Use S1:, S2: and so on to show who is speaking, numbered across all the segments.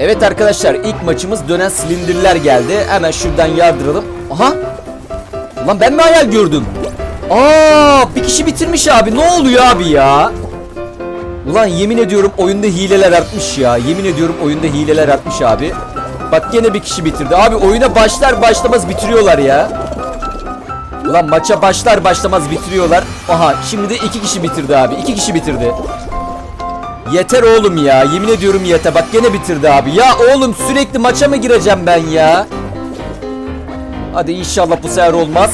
S1: Evet arkadaşlar ilk maçımız dönen silindirler geldi. Hemen şuradan yardıralım. Aha. Ulan ben mi hayal gördüm? Aa bir kişi bitirmiş abi. Ne oluyor abi ya? Ulan yemin ediyorum oyunda hileler artmış ya. Yemin ediyorum oyunda hileler artmış abi. Bak gene bir kişi bitirdi. Abi oyuna başlar başlamaz bitiriyorlar ya. Ulan maça başlar başlamaz bitiriyorlar. Aha şimdi de iki kişi bitirdi abi. İki kişi bitirdi. Yeter oğlum ya. Yemin ediyorum yeter. Bak gene bitirdi abi. Ya oğlum sürekli maça mı gireceğim ben ya? Hadi inşallah bu sefer olmaz.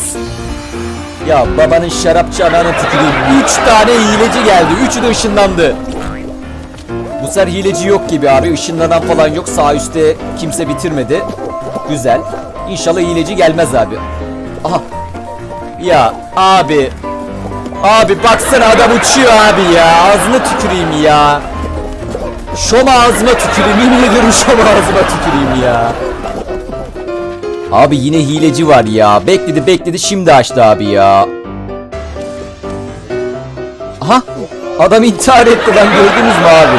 S1: Ya babanın şarapçı ananı tüküreyim. Üç tane hileci geldi. Üçü de ışınlandı. Bu sefer hileci yok gibi abi. Işınlanan falan yok. Sağ üstte kimse bitirmedi. Güzel. İnşallah hileci gelmez abi. Aha. Ya abi. Abi baksana adam uçuyor abi ya. Ağzına tüküreyim ya. Şom ağzıma tüküreyim. Yemin ediyorum şom ağzıma tüküreyim ya. Abi yine hileci var ya. Bekledi bekledi şimdi açtı abi ya. Aha. Adam intihar etti lan gördünüz mü abi?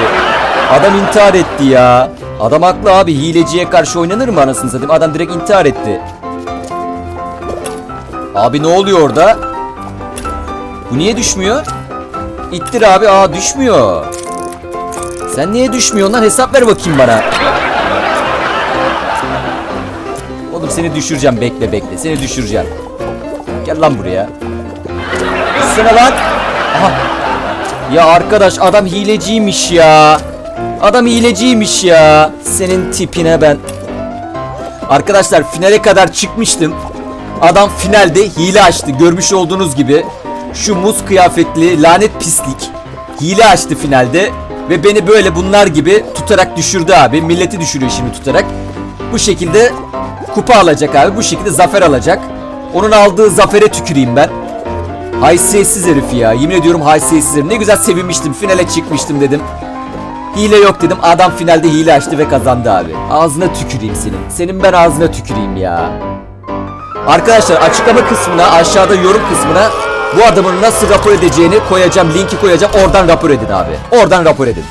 S1: Adam intihar etti ya. Adam haklı abi. Hileciye karşı oynanır mı anasını satayım? Adam direkt intihar etti. Abi ne oluyor orada? Bu niye düşmüyor? İttir abi. Aa düşmüyor. Sen niye düşmüyorsun lan? Hesap ver bakayım bana. Oğlum seni düşüreceğim. Bekle bekle. Seni düşüreceğim. Gel lan buraya. Düşsene lan. Aha. Ya arkadaş adam hileciymiş ya. Adam hileciymiş ya. Senin tipine ben. Arkadaşlar finale kadar çıkmıştım. Adam finalde hile açtı. Görmüş olduğunuz gibi. Şu muz kıyafetli lanet pislik. Hile açtı finalde. Ve beni böyle bunlar gibi tutarak düşürdü abi. Milleti düşürüyor şimdi tutarak. Bu şekilde kupa alacak abi. Bu şekilde zafer alacak. Onun aldığı zafere tüküreyim ben. Haysiyetsiz herif ya. Yemin ediyorum haysiyetsiz herif. Ne güzel sevinmiştim. Finale çıkmıştım dedim. Hile yok dedim. Adam finalde hile açtı ve kazandı abi. Ağzına tüküreyim senin. Senin ben ağzına tüküreyim ya. Arkadaşlar açıklama kısmına aşağıda yorum kısmına bu adamın nasıl rapor edeceğini koyacağım. Linki koyacağım. Oradan rapor edin abi. Oradan rapor edin.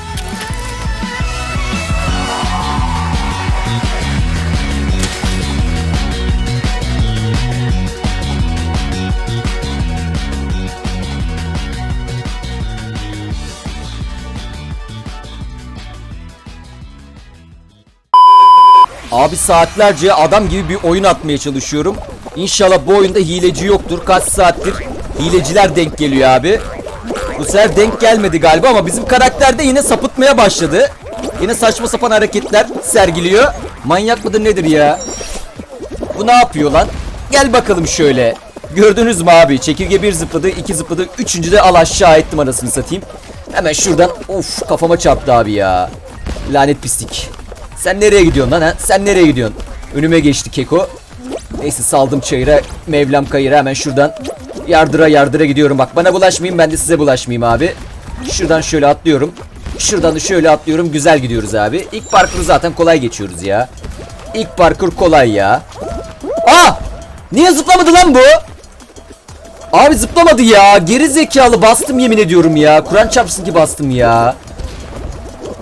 S1: Abi saatlerce adam gibi bir oyun atmaya çalışıyorum. İnşallah bu oyunda hileci yoktur. Kaç saattir hileciler denk geliyor abi. Bu sefer denk gelmedi galiba ama bizim karakter de yine sapıtmaya başladı. Yine saçma sapan hareketler sergiliyor. Manyak mıdır nedir ya? Bu ne yapıyor lan? Gel bakalım şöyle. Gördünüz mü abi? Çekirge bir zıpladı, iki zıpladı. Üçüncü de al aşağı ettim anasını satayım. Hemen şuradan of kafama çarptı abi ya. Lanet pislik. Sen nereye gidiyorsun lan ha? Sen nereye gidiyorsun? Önüme geçti Keko. Neyse saldım çayıra. Mevlam kayıra hemen şuradan yardıra yardıra gidiyorum. Bak bana bulaşmayayım ben de size bulaşmayayım abi. Şuradan şöyle atlıyorum. Şuradan da şöyle atlıyorum. Güzel gidiyoruz abi. İlk parkuru zaten kolay geçiyoruz ya. İlk parkur kolay ya. Aa! Niye zıplamadı lan bu? Abi zıplamadı ya. Geri zekalı bastım yemin ediyorum ya. Kur'an çarpsın ki bastım ya.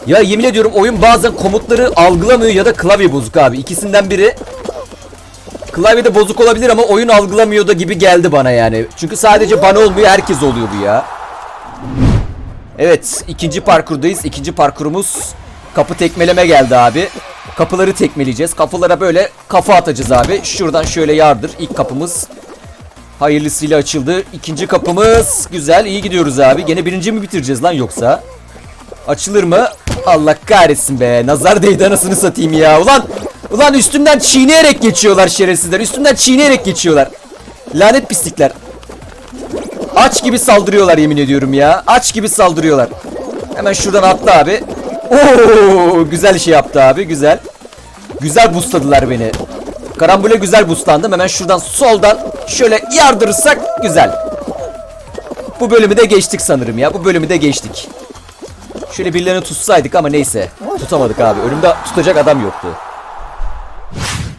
S1: Ya yemin ediyorum oyun bazen komutları algılamıyor ya da klavye bozuk abi. İkisinden biri. Klavyede bozuk olabilir ama oyun algılamıyor da gibi geldi bana yani. Çünkü sadece bana olmuyor herkes oluyor bu ya. Evet ikinci parkurdayız. İkinci parkurumuz kapı tekmeleme geldi abi. Kapıları tekmeleyeceğiz. Kapılara böyle kafa atacağız abi. Şuradan şöyle yardır. İlk kapımız hayırlısıyla açıldı. İkinci kapımız güzel iyi gidiyoruz abi. Gene birinci mi bitireceğiz lan yoksa? Açılır mı? Allah kahretsin be. Nazar değdi anasını satayım ya. Ulan ulan üstümden çiğneyerek geçiyorlar şerefsizler. Üstümden çiğneyerek geçiyorlar. Lanet pislikler. Aç gibi saldırıyorlar yemin ediyorum ya. Aç gibi saldırıyorlar. Hemen şuradan atla abi. Oo güzel şey yaptı abi güzel. Güzel boostladılar beni. Karambole güzel boostlandım. Hemen şuradan soldan şöyle yardırırsak güzel. Bu bölümü de geçtik sanırım ya. Bu bölümü de geçtik. Şöyle birilerini tutsaydık ama neyse. Tutamadık abi. Önümde tutacak adam yoktu.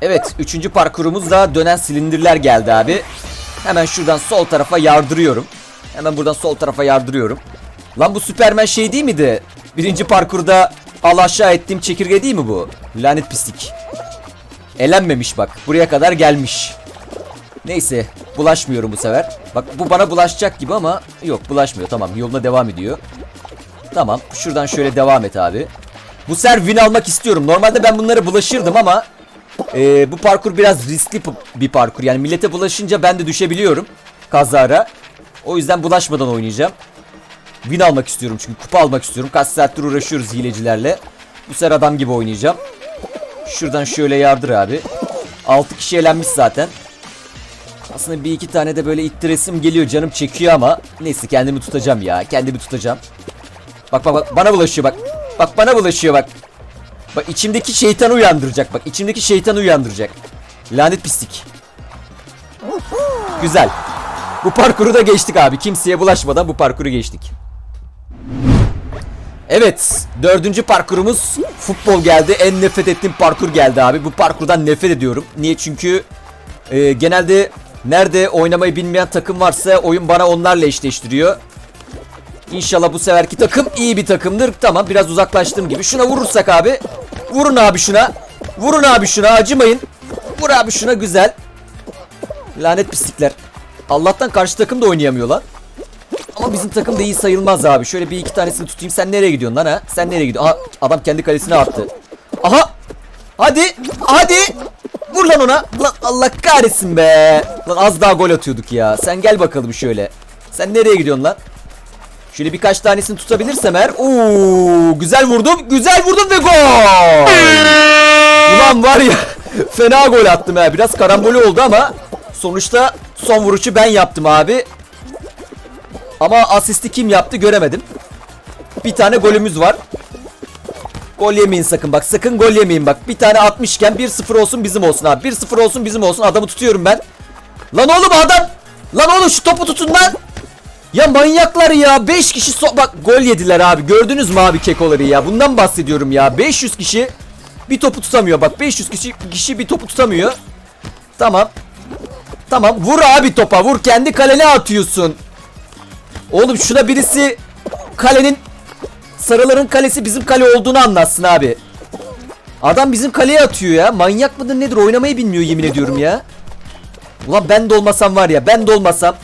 S1: Evet. Üçüncü parkurumuzda dönen silindirler geldi abi. Hemen şuradan sol tarafa yardırıyorum. Hemen buradan sol tarafa yardırıyorum. Lan bu Superman şey değil miydi? Birinci parkurda al aşağı ettiğim çekirge değil mi bu? Lanet pislik. Elenmemiş bak. Buraya kadar gelmiş. Neyse. Bulaşmıyorum bu sefer. Bak bu bana bulaşacak gibi ama yok bulaşmıyor. Tamam yoluna devam ediyor. Tamam. Şuradan şöyle devam et abi. Bu sefer win almak istiyorum. Normalde ben bunlara bulaşırdım ama e, bu parkur biraz riskli bir parkur. Yani millete bulaşınca ben de düşebiliyorum. Kazara. O yüzden bulaşmadan oynayacağım. Win almak istiyorum çünkü kupa almak istiyorum. Kaç saattir uğraşıyoruz hilecilerle. Bu sefer adam gibi oynayacağım. Şuradan şöyle yardır abi. 6 kişi elenmiş zaten. Aslında bir iki tane de böyle ittiresim geliyor canım çekiyor ama neyse kendimi tutacağım ya kendimi tutacağım. Bak bak bak bana bulaşıyor bak. Bak bana bulaşıyor bak. Bak içimdeki şeytanı uyandıracak bak içimdeki şeytanı uyandıracak. Lanet pislik. Güzel. Bu parkuru da geçtik abi. Kimseye bulaşmadan bu parkuru geçtik. Evet. Dördüncü parkurumuz futbol geldi. En nefret ettiğim parkur geldi abi. Bu parkurdan nefret ediyorum. Niye? Çünkü e, genelde nerede oynamayı bilmeyen takım varsa oyun bana onlarla eşleştiriyor. İnşallah bu seferki takım iyi bir takımdır. Tamam biraz uzaklaştığım gibi. Şuna vurursak abi. Vurun abi şuna. Vurun abi şuna acımayın. Vur abi şuna güzel. Lanet pislikler. Allah'tan karşı takım da oynayamıyor lan. Ama bizim takım da iyi sayılmaz abi. Şöyle bir iki tanesini tutayım. Sen nereye gidiyorsun lan ha? Sen nereye gidiyorsun? Aha adam kendi kalesine attı. Aha. Hadi. Hadi. Vur lan ona. Lan Allah kahretsin be. Lan az daha gol atıyorduk ya. Sen gel bakalım şöyle. Sen nereye gidiyorsun lan? Şöyle birkaç tanesini tutabilirsem eğer. Oo, güzel vurdum. Güzel vurdum ve gol. Ulan var ya. Fena gol attım ha. Biraz karambolü oldu ama sonuçta son vuruşu ben yaptım abi. Ama asisti kim yaptı göremedim. Bir tane golümüz var. Gol yemeyin sakın bak. Sakın gol yemeyin bak. Bir tane atmışken 1-0 olsun bizim olsun abi. 1-0 olsun bizim olsun. Adamı tutuyorum ben. Lan oğlum adam. Lan oğlum şu topu tutun lan. Ya manyaklar ya. 5 kişi so bak gol yediler abi. Gördünüz mü abi kekoları ya? Bundan bahsediyorum ya. 500 kişi bir topu tutamıyor. Bak 500 kişi kişi bir topu tutamıyor. Tamam. Tamam vur abi topa vur. Kendi kalene atıyorsun. Oğlum şuna birisi kalenin sarıların kalesi bizim kale olduğunu anlatsın abi. Adam bizim kaleye atıyor ya. Manyak mıdır nedir oynamayı bilmiyor yemin ediyorum ya. Ulan ben de olmasam var ya ben de olmasam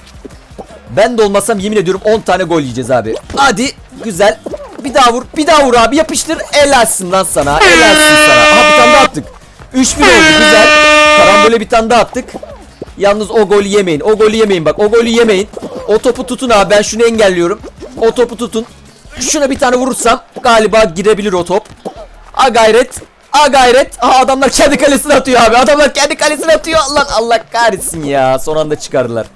S1: ben de olmasam yemin ediyorum 10 tane gol yiyeceğiz abi. Hadi güzel. Bir daha vur. Bir daha vur abi. Yapıştır. Helalsin lan sana. Helalsin sana. Aha bir tane daha attık. 3-1 oldu. Güzel. Karambole bir tane daha attık. Yalnız o golü yemeyin. O golü yemeyin bak. O golü yemeyin. O topu tutun abi. Ben şunu engelliyorum. O topu tutun. Şuna bir tane vurursam galiba girebilir o top. A gayret. A gayret. Aha adamlar kendi kalesine atıyor abi. Adamlar kendi kalesine atıyor. Lan Allah kahretsin ya. Son anda çıkardılar.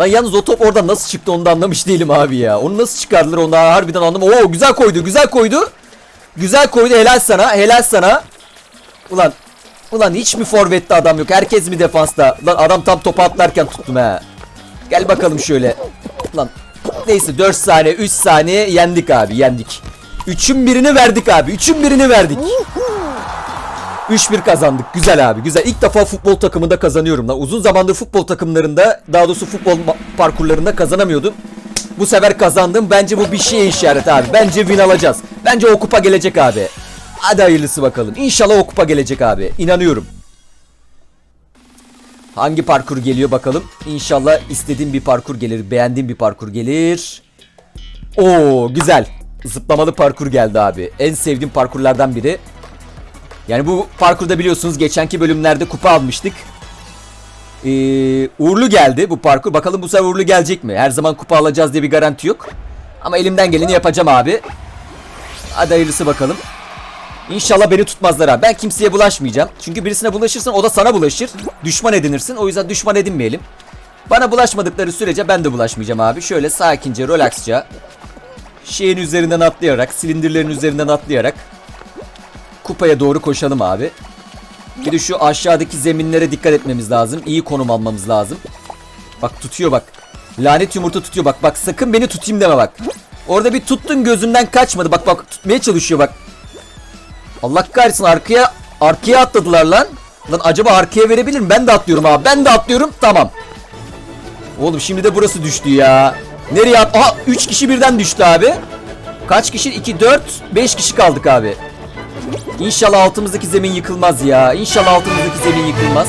S1: Lan yalnız o top oradan nasıl çıktı onu da anlamış değilim abi ya. Onu nasıl çıkardılar onu daha harbiden anlam. Oo güzel koydu güzel koydu. Güzel koydu helal sana helal sana. Ulan ulan hiç mi forvette adam yok herkes mi defansta? Lan adam tam topu atlarken tuttum he. Gel bakalım şöyle. Lan neyse 4 saniye 3 saniye yendik abi yendik. Üçün birini verdik abi. Üçün birini verdik. 3-1 kazandık. Güzel abi güzel. İlk defa futbol takımında kazanıyorum lan. Uzun zamandır futbol takımlarında daha doğrusu futbol parkurlarında kazanamıyordum. Bu sefer kazandım. Bence bu bir şeye işaret abi. Bence win alacağız. Bence o kupa gelecek abi. Hadi hayırlısı bakalım. İnşallah o kupa gelecek abi. İnanıyorum. Hangi parkur geliyor bakalım. İnşallah istediğim bir parkur gelir. Beğendiğim bir parkur gelir. Oo güzel. Zıplamalı parkur geldi abi. En sevdiğim parkurlardan biri. Yani bu parkurda biliyorsunuz geçenki bölümlerde kupa almıştık. Ee, uğurlu geldi bu parkur. Bakalım bu sefer uğurlu gelecek mi? Her zaman kupa alacağız diye bir garanti yok. Ama elimden geleni yapacağım abi. Hadi hayırlısı bakalım. İnşallah beni tutmazlar abi. Ben kimseye bulaşmayacağım. Çünkü birisine bulaşırsan o da sana bulaşır. Düşman edinirsin. O yüzden düşman edinmeyelim. Bana bulaşmadıkları sürece ben de bulaşmayacağım abi. Şöyle sakince, relaxça. Şeyin üzerinden atlayarak, silindirlerin üzerinden atlayarak kupaya doğru koşalım abi. Bir de şu aşağıdaki zeminlere dikkat etmemiz lazım. İyi konum almamız lazım. Bak tutuyor bak. Lanet yumurta tutuyor bak. Bak sakın beni tutayım deme bak. Orada bir tuttun gözümden kaçmadı. Bak bak tutmaya çalışıyor bak. Allah kahretsin arkaya arkaya atladılar lan. Lan acaba arkaya verebilir mi? Ben de atlıyorum abi. Ben de atlıyorum. Tamam. Oğlum şimdi de burası düştü ya. Nereye at? Aha 3 kişi birden düştü abi. Kaç kişi? 2, 4, 5 kişi kaldık abi. İnşallah altımızdaki zemin yıkılmaz ya. İnşallah altımızdaki zemin yıkılmaz.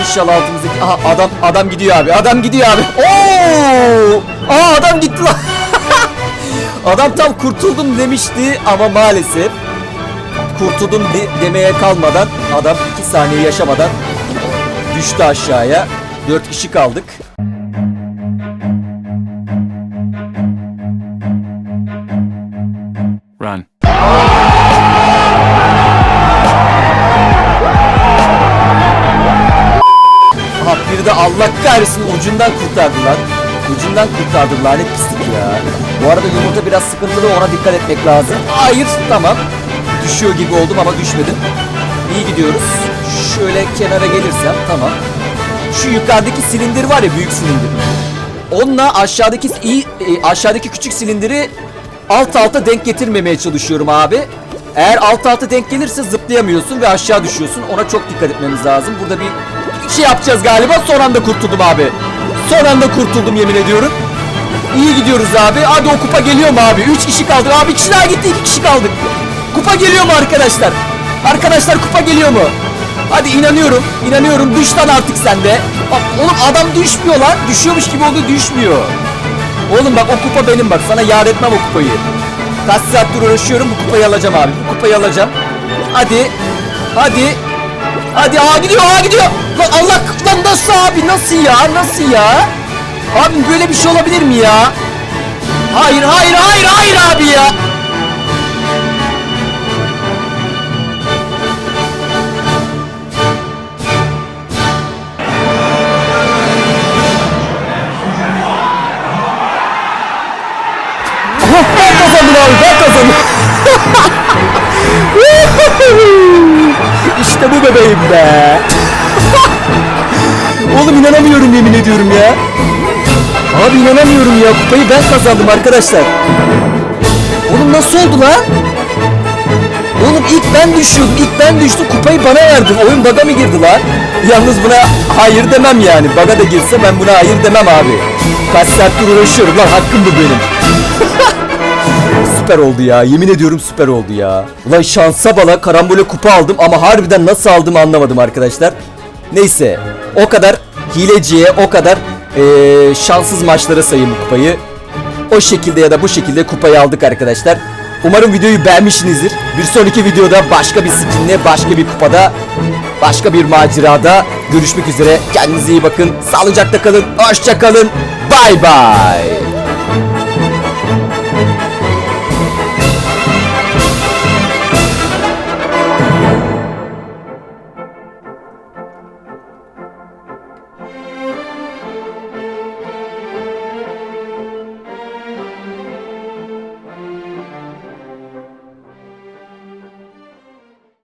S1: İnşallah altımızdaki... Aha adam adam gidiyor abi. Adam gidiyor abi. Oo! Aa adam gitti lan. adam tam kurtuldum demişti ama maalesef kurtuldum de- demeye kalmadan adam 2 saniye yaşamadan düştü aşağıya. 4 kişi kaldık. Kahretsin ucundan kurtardılar. Ucundan kurtardı lanet pislik ya. Bu arada yumurta biraz sıkıntılı ona dikkat etmek lazım. Hayır tamam. Düşüyor gibi oldum ama düşmedim. İyi gidiyoruz. Şöyle kenara gelirsem tamam. Şu yukarıdaki silindir var ya büyük silindir. Onunla aşağıdaki iyi e, aşağıdaki küçük silindiri alt alta denk getirmemeye çalışıyorum abi. Eğer alt alta denk gelirse zıplayamıyorsun ve aşağı düşüyorsun. Ona çok dikkat etmemiz lazım. Burada bir şey yapacağız galiba. Son anda kurtuldum abi. Son anda kurtuldum yemin ediyorum. İyi gidiyoruz abi. Hadi o kupa geliyor mu abi? 3 kişi kaldı. Abi kişi daha gitti. 2 kişi kaldık. Kupa geliyor mu arkadaşlar? Arkadaşlar kupa geliyor mu? Hadi inanıyorum. İnanıyorum. Düş artık sen de. Bak, oğlum adam düşmüyor lan. Düşüyormuş gibi oldu düşmüyor. Oğlum bak o kupa benim bak. Sana yar etmem o kupayı. Kaç saattir uğraşıyorum. Bu kupayı alacağım abi. Bu kupayı alacağım. Hadi. Hadi. Hadi aa gidiyor aa gidiyor. Lan Allah lan nasıl abi nasıl ya nasıl ya? Abi böyle bir şey olabilir mi ya? Hayır hayır hayır hayır abi ya. ben kazandım abi ben kazandım. Bebeğim be. Oğlum inanamıyorum yemin ediyorum ya. Abi inanamıyorum ya kupayı ben kazandım arkadaşlar. Oğlum nasıl oldu lan? Oğlum ilk ben düşüyordum ilk ben düştüm kupayı bana verdin oyun baga mı girdi lan? Yalnız buna hayır demem yani baga da girse ben buna hayır demem abi. Kaç saattir uğraşıyorum lan hakkım bu benim. Süper oldu ya. Yemin ediyorum süper oldu ya. Ulan şansa bala karambole kupa aldım ama harbiden nasıl aldığımı anlamadım arkadaşlar. Neyse. O kadar hileciye, o kadar eee, şanssız maçlara sayın bu kupayı. O şekilde ya da bu şekilde kupayı aldık arkadaşlar. Umarım videoyu beğenmişsinizdir. Bir sonraki videoda başka bir skinle, başka bir kupada, başka bir macerada görüşmek üzere. Kendinize iyi bakın. Sağlıcakla kalın. Hoşça kalın. Bay bay.